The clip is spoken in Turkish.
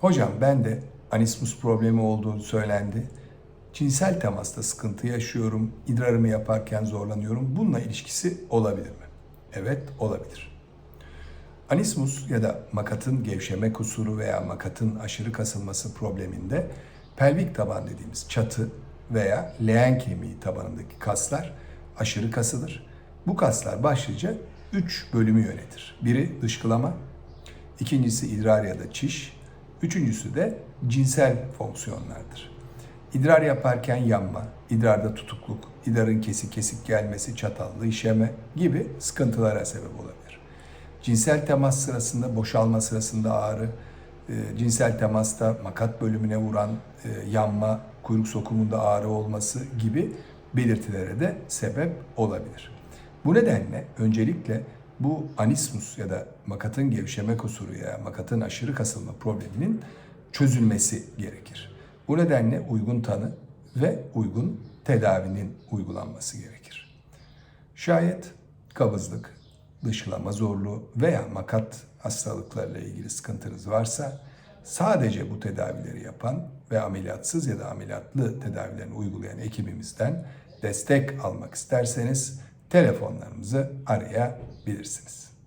Hocam ben de anismus problemi olduğu söylendi. Cinsel temasta sıkıntı yaşıyorum, idrarımı yaparken zorlanıyorum. Bununla ilişkisi olabilir mi? Evet, olabilir. Anismus ya da makatın gevşeme kusuru veya makatın aşırı kasılması probleminde pelvik taban dediğimiz çatı veya leğen kemiği tabanındaki kaslar aşırı kasılır. Bu kaslar başlıca 3 bölümü yönetir. Biri dışkılama, ikincisi idrar ya da çiş, üçüncüsü de cinsel fonksiyonlardır. İdrar yaparken yanma, idrarda tutukluk, idrarın kesik kesik gelmesi, çatallı işeme gibi sıkıntılara sebep olabilir. Cinsel temas sırasında, boşalma sırasında ağrı, e, cinsel temasta makat bölümüne vuran e, yanma, kuyruk sokumunda ağrı olması gibi belirtilere de sebep olabilir. Bu nedenle öncelikle bu anismus ya da makatın gevşeme kusuru ya makatın aşırı kasılma probleminin çözülmesi gerekir. Bu nedenle uygun tanı ve uygun tedavinin uygulanması gerekir. Şayet kabızlık, dışkılama zorluğu veya makat hastalıklarıyla ilgili sıkıntınız varsa sadece bu tedavileri yapan ve ameliyatsız ya da ameliyatlı tedavilerini uygulayan ekibimizden destek almak isterseniz telefonlarımızı arayabilirsiniz.